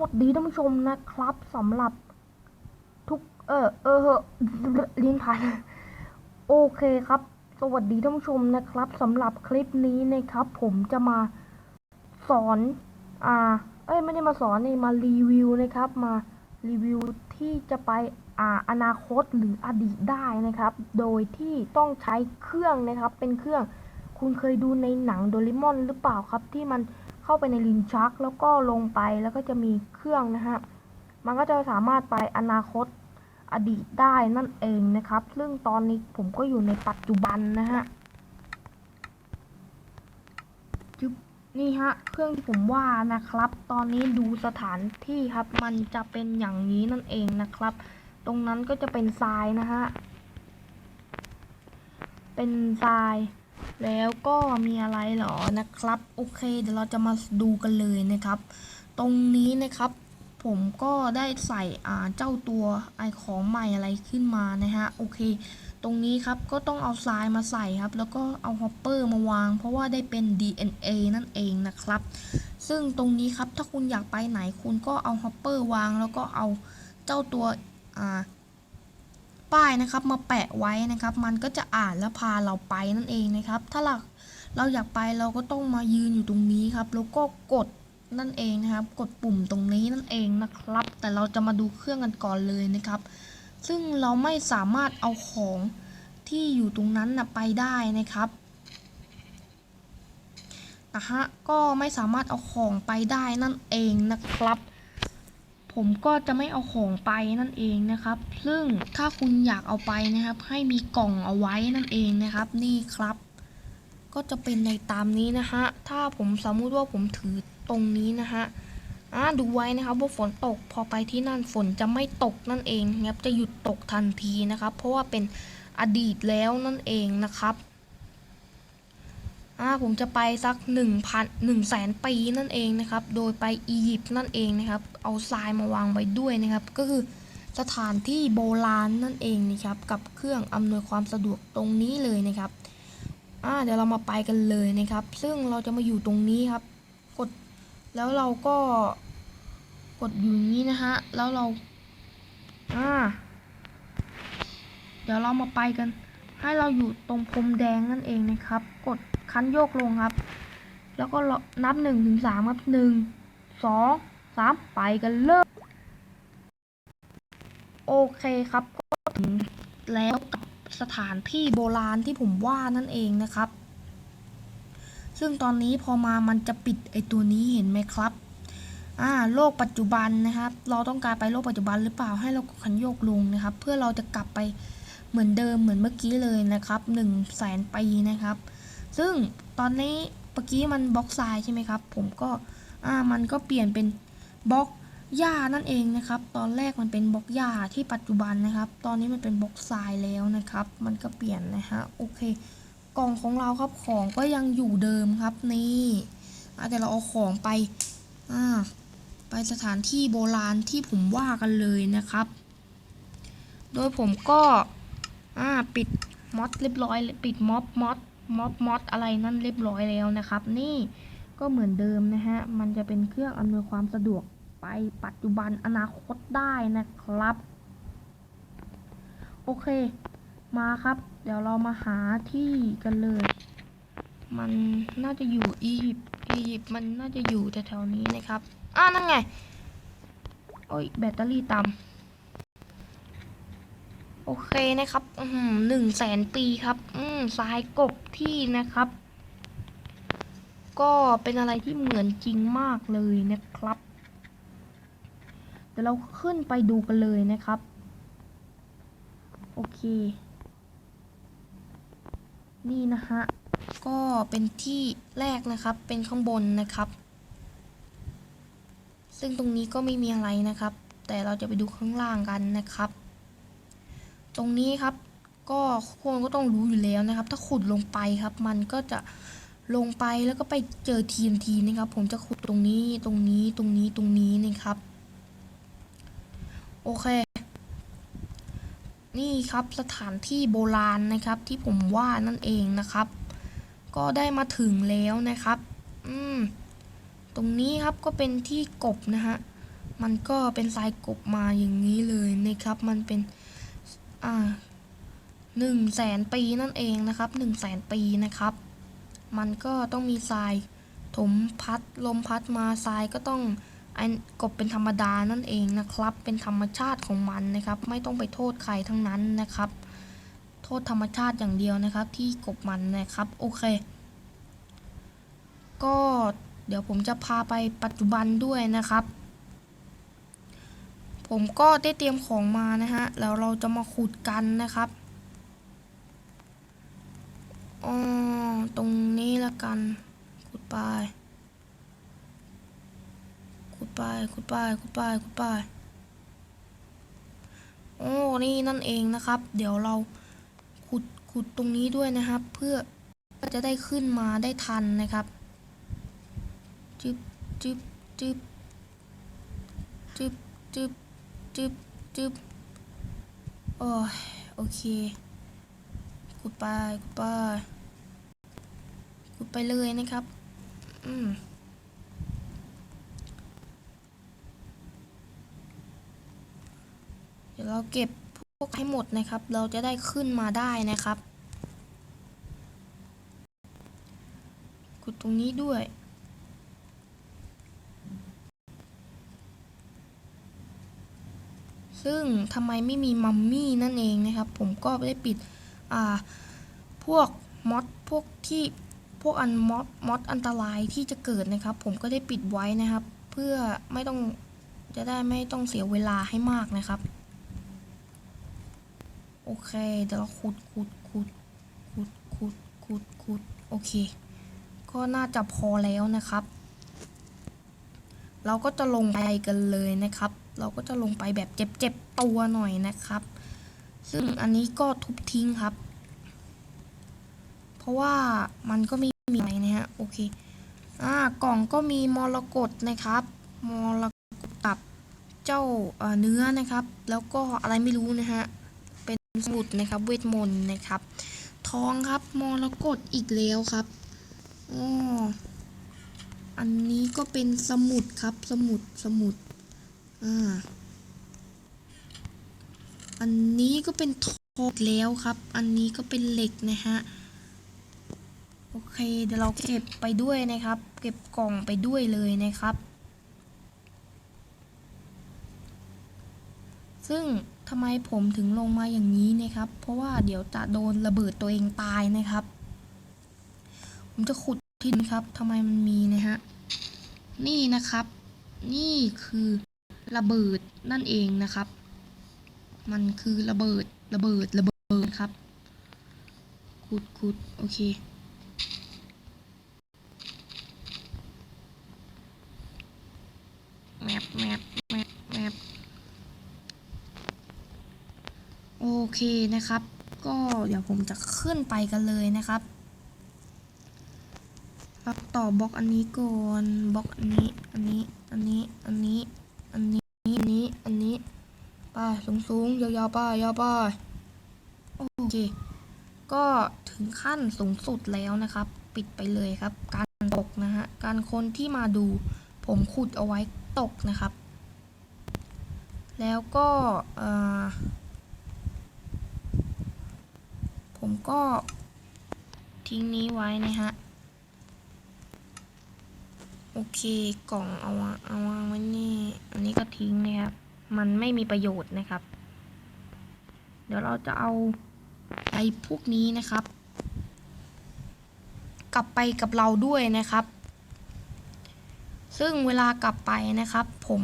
วัสดีท่านผู้ชมนะครับสำหรับทุกเออเออลิ้นพันโอเคครับ สวัสดีท่านผู้ชมนะครับสำหรับคลิปนี้นะครับ ผมจะมาสอนอ่าเอ้ยไม่ได้มาสอนนี่มารีวิวนะครับ มารีวิวที่จะไปอ่าอนาคตหรืออดีตได้นะครับ โดยที่ต้องใช้เครื่องนะครับ เป็นเครื่อง คุณเคยดูในหนังโดเรมอนหรือเปล่าครับที่มัน เข้าไปในลินชักแล้วก็ลงไปแล้วก็จะมีเครื่องนะฮะมันก็จะสามารถไปอนาคตอดีตได้นั่นเองนะครับ ซึ่งตอนนี้ผมก็อยู่ในปัจจุบันนะฮะจึ๊บนี่ฮะ เครื่องที่ผมว่านะครับ ตอนนี้ดูสถานที่ครับ มันจะเป็นอย่างนี้นั่นเองนะครับ ตรงนั้นก็จะเป็นทรายนะฮะ เป็นทราย แล้วก็มีอะไรเหรอนะครับ โอเคเดี๋ยวเราจะมาดูกันเลยนะครับ ตรงนี้นะครับ ผมก็ได้ใส่อ่าเจ้าตัวไอของใหม่อะไรขึ้นมานะฮะโอเค ตรงนี้ครับก็ต้องเอาทรายมาใส่ครับ แล้วก็เอาฮอปเปอร์มาวาง เพราะว่าได้เป็น DNA นั่นเองนะครับ ซึ่งตรงนี้ครับถ้าคุณอยากไปไหนคุณก็เอาฮอปเปอร์วาง แล้วก็เอาเจ้าตัวอ่า ป้ายนะครับมาแปะไว้นะครับ มันก็จะอ่านแล้วพาเราไปนั่นเองนะครับ ถ้าเราเราอยากไปเราก็ต้องมายืนอยู่ตรงนี้ครับ แล้วก็กดนั่นเองนะครับ กดปุ่มตรงนี้นั่นเองนะครับ แต่เราจะมาดูเครื่องกันก่อนเลยนะครับ ซึ่งเราไม่สามารถเอาของที่อยู่ตรงนั้นนะไปได้นะครับนะฮะก็ไม่สามารถเอาของไปได้นั่นเองนะครับ ผมก็จะไม่เอาของไปนั่นเองนะครับ ซึ่งถ้าคุณอยากเอาไปนะครับ ให้มีกล่องเอาไว้นั่นเองนะครับ นี่ครับ ก็จะเป็นในตามนี้นะฮะ ถ้าผมสมมุติว่าผมถือตรงนี้นะฮะอ่าดูไว้นะครับว่าฝนตกพอไปที่นั่นฝนจะไม่ตกนั่นเองนะครับจะหยุดตกทันทีนะครับ เพราะว่าเป็นอดีตแล้วนั่นเองนะครับ อ่าผมจะไปสักหนึ่งพันหนึ่งแสนปีนั่นเองนะครับ โดยไปอียิปต์นั่นเองนะครับ เอาทรายมาวางไว้ด้วยนะครับ ก็คือสถานที่โบราณนั่นเองนะครับ กับเครื่องอำนวยความสะดวกตรงนี้เลยนะครับอ่าเดี๋ยวเรามาไปกันเลยนะครับ ซึ่งเราจะมาอยู่ตรงนี้ครับ กดแล้วเราก็กดอยู่นี้นะฮะ แล้วเราอ่าเดี๋ยวเรามาไปกัน ให้เราอยู่ตรงพรมแดงนั่นเองนะครับ กด คันโยกลงครับ แล้วก็นับหนึ่งถึงสามครับหนึ่งสองสามไปกันเลยโอเคครับก็ถึงแล้วกับสถานที่โบราณที่ผมว่านั่นเองนะครับ ซึ่งตอนนี้พอมามันจะปิดไอตัวนี้เห็นไหมครับอ่าโลกปัจจุบันนะครับ เราต้องการไปโลกปัจจุบันหรือเปล่าให้เรากดคันโยกลงนะครับ เพื่อเราจะกลับไปเหมือนเดิมเหมือนเมื่อกี้เลยนะครับหนึ่งแสนปีนะครับ ซึ่งตอนนี้เมื่อกี้มันบล็อกทรายใช่ไหมครับ ผมก็อ่ามันก็เปลี่ยนเป็นบล็อกหญ้านั่นเองนะครับ ตอนแรกมันเป็นบล็อกหญ้าที่ปัจจุบันนะครับ ตอนนี้มันเป็นบล็อกทรายแล้วนะครับ มันก็เปลี่ยนนะฮะโอเค กล่องของเราครับของก็ยังอยู่เดิมครับนี่แต่เราเอาของไปอ่าไปสถานที่โบราณที่ผมว่ากันเลยนะครับ โดยผมก็อ่าปิดมอดเรียบร้อยปิดม็อบมอด ม็อบมอดอะไรนั่นเรียบร้อยแล้วนะครับ นี่ก็เหมือนเดิมนะฮะ มันจะเป็นเครื่องอำนวยความสะดวกไปปัจจุบันอนาคตได้นะครับ โอเค มาครับ เดี๋ยวเรามาหาที่กันเลย มันน่าจะอยู่อียิปต์อียิปต์มันน่าจะอยู่แถวๆนี้นะครับ อ่านั่นไง โอ้ยแบตเตอรี่ต่ำ โอเคนะครับอืมหนึ่งแสนปีครับ อืมทรายกบที่นะครับ ก็เป็นอะไรที่เหมือนจริงมากเลยนะครับ เดี๋ยวเราขึ้นไปดูกันเลยนะครับ โอเค นี่นะฮะ ก็เป็นที่แรกนะครับ เป็นข้างบนนะครับ ซึ่งตรงนี้ก็ไม่มีอะไรนะครับ แต่เราจะไปดูข้างล่างกันนะครับ ตรงนี้ครับ ก็คนก็ต้องรู้อยู่แล้วนะครับ ถ้าขุดลงไปครับ มันก็จะลงไปแล้วก็ไปเจอ TNT นะครับ ผมจะขุดตรงนี้ตรงนี้ตรงนี้ตรงนี้นะครับ โอเค นี่ครับสถานที่โบราณนะครับ ที่ผมว่านั่นเองนะครับ ก็ได้มาถึงแล้วนะครับ อืมตรงนี้ครับก็เป็นที่กบนะฮะ มันก็เป็นทรายกบมาอย่างนี้เลยนะครับ มันเป็น อ่าหนึ่งแสนปีนั่นเองนะครับหนึ่งแสนปีนะครับ มันก็ต้องมีทรายถมพัดลมพัดมาทรายก็ต้องอกบเป็นธรรมดานั่นเองนะครับ เป็นธรรมชาติของมันนะครับ ไม่ต้องไปโทษใครทั้งนั้นนะครับ โทษธรรมชาติอย่างเดียวนะครับ ที่กบมันนะครับโอเค ก็เดี๋ยวผมจะพาไปปัจจุบันด้วยนะครับ ผมก็ได้เตรียมของมานะฮะ แล้วเราจะมาขุดกันนะครับอ๋อตรงนี้ละกัน ขุดไป ขุดไป ขุดไป ขุดไป ขุดไป โอ้ นี่นั่นเองนะครับ เดี๋ยวเราขุด ขุดตรงนี้ด้วยนะครับ เพื่อจะได้ขึ้นมาได้ทันนะครับ จึบจึบจึบจึบจึบ จึบจึบโอ้ยโอเคขุดไปขุดไปขุดไปเลยนะครับ อืมเดี๋ยวเราเก็บพวกให้หมดนะครับ เราจะได้ขึ้นมาได้นะครับขุดตรงนี้ด้วย ซึ่งทำไมไม่มีมัมมี่นั่นเองนะครับ ผมก็ได้ปิดพวกมอดพวกที่พวกอันมอดมอดอันตรายที่จะเกิดนะครับ ผมก็ได้ปิดไว้นะครับ เพื่อไม่ต้องจะได้ไม่ต้องเสียเวลาให้มากนะครับ โอเค เดี๋ยวเราขุดขุดขุดขุดขุดขุดขุดโอเค ก็น่าจะพอแล้วนะครับ เราก็จะลงไปกันเลยนะครับ เราก็จะลงไปแบบเจ็บๆตัวหน่อยนะครับ ซึ่งอันนี้ก็ทุบทิ้งครับ เพราะว่ามันก็ไม่มีอะไรนะฮะโอเคอ่ากล่องก็มีมรกตนะครับมรกตกับเจ้าเอ่อเนื้อนะครับ แล้วก็อะไรไม่รู้นะฮะเป็นสมุดนะครับเวทมนต์นะครับ ทองครับมรกตอีกแล้วครับอ๋ออันนี้ก็เป็นสมุดครับสมุดสมุด อ่า อันนี้ก็เป็นทองอีกแล้วครับ อันนี้ก็เป็นเหล็กนะฮะ โอเค เดี๋ยวเราเก็บไปด้วยนะครับ เก็บกล่องไปด้วยเลยนะครับ ซึ่งทำไมผมถึงลงมาอย่างนี้นะครับ เพราะว่าเดี๋ยวจะโดนระเบิดตัวเองตายนะครับ ผมจะขุดทินครับทำไมมันมีนะฮะ นี่นะครับ นี่คือ ระเบิดนั่นเองนะครับ มันคือระเบิดระเบิดระเบิดครับขุดขุดโอเค แมปแมปแมปแมปโอเคนะครับ ก็เดี๋ยวผมจะขึ้นไปกันเลยนะครับรับต่อบล็อกอันนี้ก่อนบล็อกอันนี้ อันนี้ อันนี้ อันนี้ อันนี้ นี้อันนี้ไป้าสูงสูงๆยาวๆไป้ายาวไป้าโอเค ก็ถึงขั้นสูงสุดแล้วนะครับ ปิดไปเลยครับ การตกนะฮะการคนที่มาดู ผมขุดเอาไว้ตกนะครับ แล้วก็ผมก็ทิ้งนี้ไว้นะฮะ โอเคกล่องเอาวางเอาวางไว้นี่อันนี้ก็ทิ้งนะครับ มันไม่มีประโยชน์นะครับ เดี๋ยวเราจะเอาไอ้พวกนี้นะครับ กลับไปกับเราด้วยนะครับ ซึ่งเวลากลับไปนะครับ ผม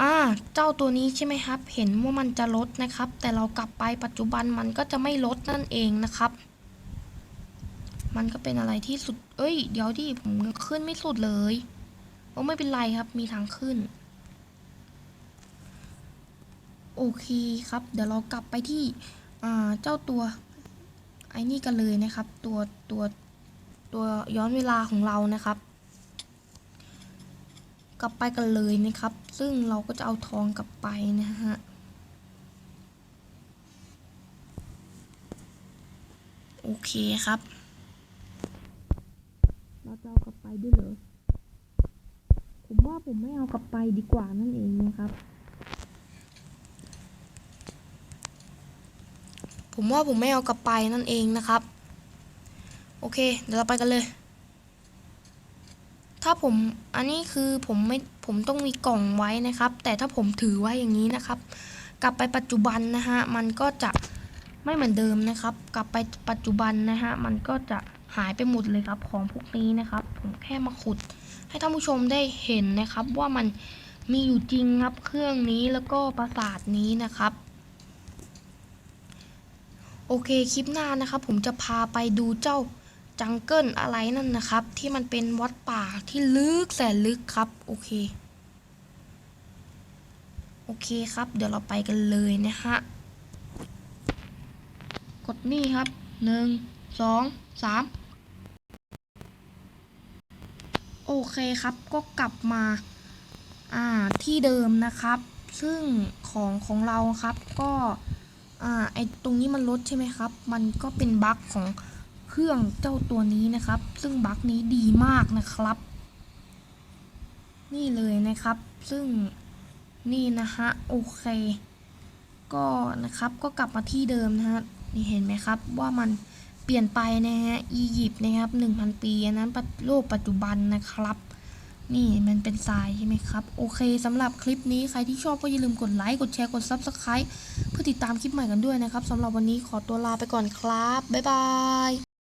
อ่าเจ้าตัวนี้ใช่ไหมครับ เห็นว่ามันจะลดนะครับ แต่เรากลับไปปัจจุบันมันก็จะไม่ลดนั่นเองนะครับ มันก็เป็นอะไรที่สุด เอ้ย เดี๋ยวดิผมขึ้นไม่สุดเลยโอ้ไม่เป็นไรครับ มีทางขึ้น โอเคครับ เดี๋ยวเรากลับไปที่เจ้าตัว ไอ้นี่กันเลยนะครับ ตัวตัวตัวย้อนเวลาของเรานะครับ กลับไปกันเลยนะครับ ซึ่งเราก็จะเอาทองกลับไปนะฮะโอเคครับ เราจะเอากลับ ไปด้วยเหรอว่าผมไม่เอากลับไปดีกว่านั่นเองนะครับ ผมว่าผมไม่เอากลับไปนั่นเองนะครับ โอเค เดี๋ยวเราไปกันเลย ถ้าผมอันนี้คือผมไม่ผมต้องมีกล่องไว้นะครับ แต่ถ้าผมถือไว้อย่างนี้นะครับ กลับไปปัจจุบันนะฮะมันก็จะไม่เหมือนเดิมนะครับ กลับไปปัจจุบันนะฮะมันก็จะ หายไปหมดเลยครับของพวกนี้นะครับ ผมแค่มาขุด ให้ท่านผู้ชมได้เห็นนะครับ ว่ามันมีอยู่จริงครับเครื่องนี้แล้วก็ปราสาทนี้นะครับ โอเคคลิปหน้านะครับ ผมจะพาไปดูเจ้าจังเกิลอะไรนั่นนะครับ ที่มันเป็นวัดป่าที่ลึกแสนลึกครับ โอเค โอเคครับ เดี๋ยวเราไปกันเลยนะฮะกดนี่ครับหนึ่งสองสาม โอ เคครับก็กลับมาอ่าที่เดิมนะครับ ซึ่งของของเราครับก็อ่าไอตรงนี้มันลดใช่ไหมครับ มันก็เป็นบั๊กของเครื่องเจ้าตัวนี้นะครับ ซึ่งบั๊กนี้ดีมากนะครับ นี่เลยนะครับ ซึ่งนี่นะฮะโอเค ก็นะครับก็กลับมาที่เดิมนะฮะนี่เห็นไหมครับว่ามัน เปลี่ยนไปนะฮะอียิปต์นะครับ1,000ปีอันนั้นปัจโลกปัจจุบันนะครับ นี่มันเป็นทรายใช่ไหมครับ โอเคสำหรับคลิปนี้ใครที่ชอบก็อย่าลืมกดไลค์กดแชร์กด Subscribe เพื่อติดตามคลิปใหม่กันด้วยนะครับสำหรับวันนี้ขอตัวลาไปก่อนครับ บ๊ายบาย